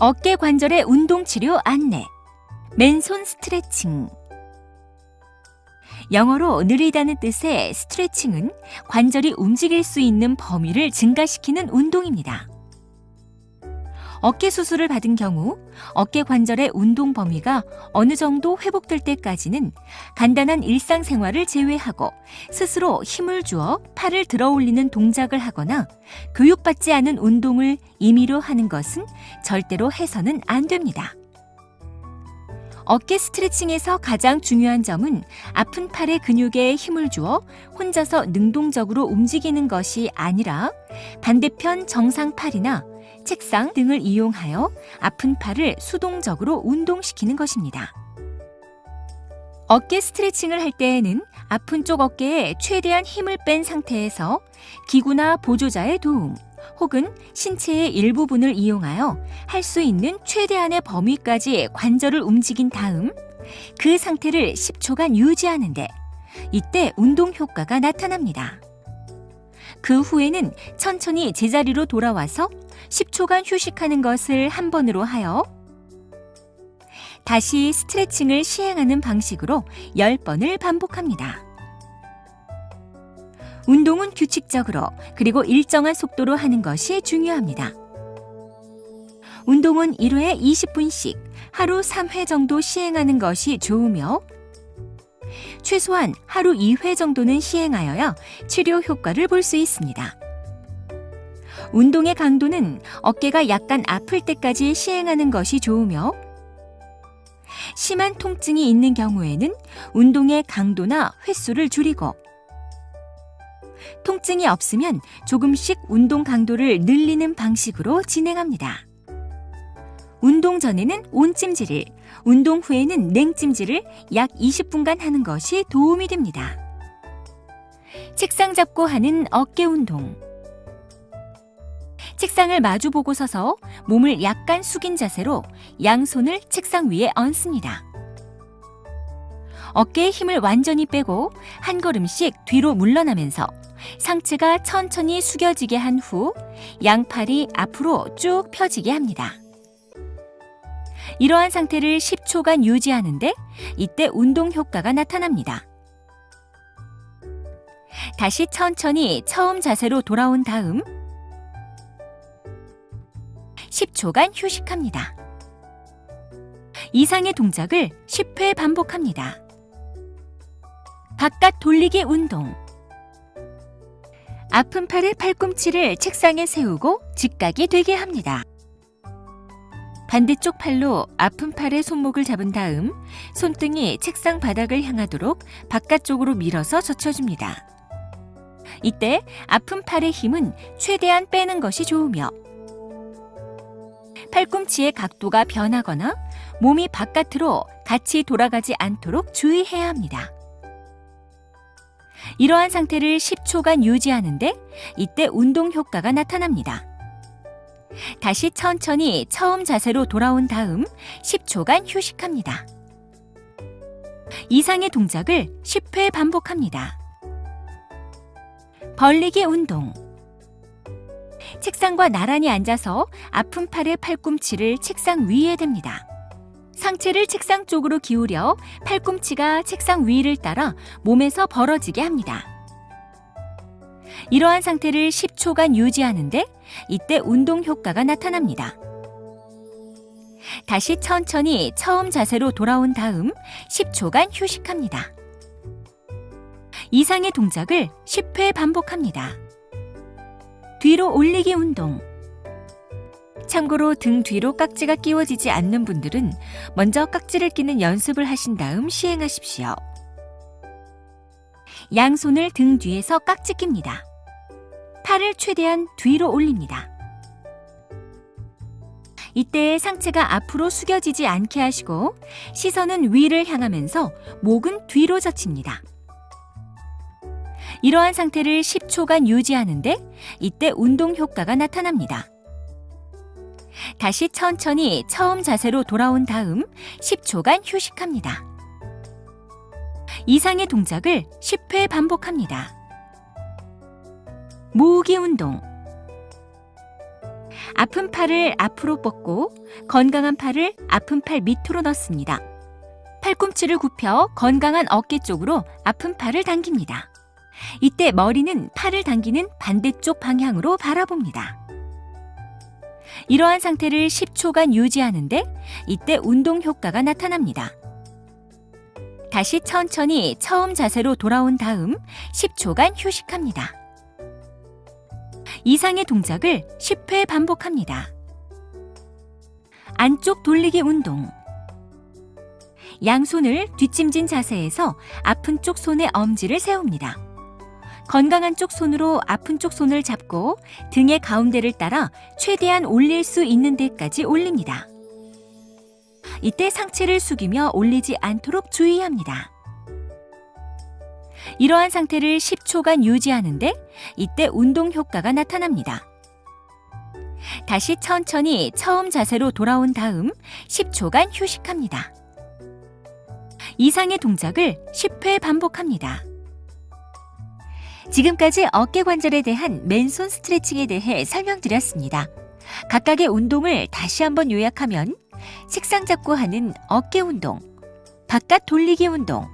어깨 관절의 운동 치료 안내. 맨손 스트레칭. 영어로 느리다는 뜻의 스트레칭은 관절이 움직일 수 있는 범위를 증가시키는 운동입니다. 어깨 수술을 받은 경우 어깨 관절의 운동 범위가 어느 정도 회복될 때까지는 간단한 일상생활을 제외하고 스스로 힘을 주어 팔을 들어 올리는 동작을 하거나 교육받지 않은 운동을 임의로 하는 것은 절대로 해서는 안 됩니다. 어깨 스트레칭에서 가장 중요한 점은 아픈 팔의 근육에 힘을 주어 혼자서 능동적으로 움직이는 것이 아니라 반대편 정상 팔이나 책상 등을 이용하여 아픈 팔을 수동적으로 운동시키는 것입니다. 어깨 스트레칭을 할 때에는 아픈 쪽 어깨에 최대한 힘을 뺀 상태에서 기구나 보조자의 도움 혹은 신체의 일부분을 이용하여 할 수 있는 최대한의 범위까지 관절을 움직인 다음 그 상태를 10초간 유지하는데 이때 운동 효과가 나타납니다. 그 후에는 천천히 제자리로 돌아와서 10초간 휴식하는 것을 한 번으로 하여 다시 스트레칭을 시행하는 방식으로 10번을 반복합니다. 운동은 규칙적으로 그리고 일정한 속도로 하는 것이 중요합니다. 운동은 1회에 20분씩 하루 3회 정도 시행하는 것이 좋으며 최소한 하루 2회 정도는 시행하여야 치료 효과를 볼 수 있습니다. 운동의 강도는 어깨가 약간 아플 때까지 시행하는 것이 좋으며 심한 통증이 있는 경우에는 운동의 강도나 횟수를 줄이고 통증이 없으면 조금씩 운동 강도를 늘리는 방식으로 진행합니다. 운동 전에는 온찜질을, 운동 후에는 냉찜질을 약 20분간 하는 것이 도움이 됩니다. 책상 잡고 하는 어깨 운동. 책상을 마주보고 서서 몸을 약간 숙인 자세로 양손을 책상 위에 얹습니다. 어깨에 힘을 완전히 빼고 한 걸음씩 뒤로 물러나면서 상체가 천천히 숙여지게 한 후 양팔이 앞으로 쭉 펴지게 합니다. 이러한 상태를 10초간 유지하는데 이때 운동 효과가 나타납니다. 다시 천천히 처음 자세로 돌아온 다음 10초간 휴식합니다. 이상의 동작을 10회 반복합니다. 바깥 돌리기 운동. 아픈 팔의 팔꿈치를 책상에 세우고 직각이 되게 합니다. 반대쪽 팔로 아픈 팔의 손목을 잡은 다음 손등이 책상 바닥을 향하도록 바깥쪽으로 밀어서 젖혀줍니다. 이때 아픈 팔의 힘은 최대한 빼는 것이 좋으며 팔꿈치의 각도가 변하거나 몸이 바깥으로 같이 돌아가지 않도록 주의해야 합니다. 이러한 상태를 10초간 유지하는데 이때 운동 효과가 나타납니다. 다시 천천히 처음 자세로 돌아온 다음 10초간 휴식합니다. 이상의 동작을 10회 반복합니다. 벌리기 운동. 책상과 나란히 앉아서 아픈 팔의 팔꿈치를 책상 위에 댑니다. 상체를 책상 쪽으로 기울여 팔꿈치가 책상 위를 따라 몸에서 벌어지게 합니다. 이러한 상태를 10초간 유지하는데 이때 운동 효과가 나타납니다. 다시 천천히 처음 자세로 돌아온 다음 10초간 휴식합니다. 이상의 동작을 10회 반복합니다. 뒤로 올리기 운동. 참고로 등 뒤로 깍지가 끼워지지 않는 분들은 먼저 깍지를 끼는 연습을 하신 다음 시행하십시오. 양손을 등 뒤에서 깍지 낍니다. 팔을 최대한 뒤로 올립니다. 이때 상체가 앞으로 숙여지지 않게 하시고 시선은 위를 향하면서 목은 뒤로 젖힙니다. 이러한 상태를 10초간 유지하는데 이때 운동 효과가 나타납니다. 다시 천천히 처음 자세로 돌아온 다음 10초간 휴식합니다. 이상의 동작을 10회 반복합니다. 모으기 운동. 아픈 팔을 앞으로 뻗고 건강한 팔을 아픈 팔 밑으로 넣습니다. 팔꿈치를 굽혀 건강한 어깨 쪽으로 아픈 팔을 당깁니다. 이때 머리는 팔을 당기는 반대쪽 방향으로 바라봅니다. 이러한 상태를 10초간 유지하는데 이때 운동 효과가 나타납니다. 다시 천천히 처음 자세로 돌아온 다음 10초간 휴식합니다. 이상의 동작을 10회 반복합니다. 안쪽 돌리기 운동. 양손을 뒷짐진 자세에서 아픈 쪽 손의 엄지를 세웁니다. 건강한 쪽 손으로 아픈 쪽 손을 잡고 등의 가운데를 따라 최대한 올릴 수 있는 데까지 올립니다. 이때 상체를 숙이며 올리지 않도록 주의합니다. 이러한 상태를 10초간 유지하는데 이때 운동 효과가 나타납니다. 다시 천천히 처음 자세로 돌아온 다음 10초간 휴식합니다. 이상의 동작을 10회 반복합니다. 지금까지 어깨 관절에 대한 맨손 스트레칭에 대해 설명드렸습니다. 각각의 운동을 다시 한번 요약하면 책상 잡고 하는 어깨 운동, 바깥 돌리기 운동,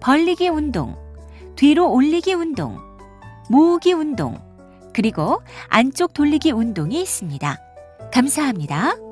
벌리기 운동, 뒤로 올리기 운동, 모으기 운동, 그리고 안쪽 돌리기 운동이 있습니다. 감사합니다.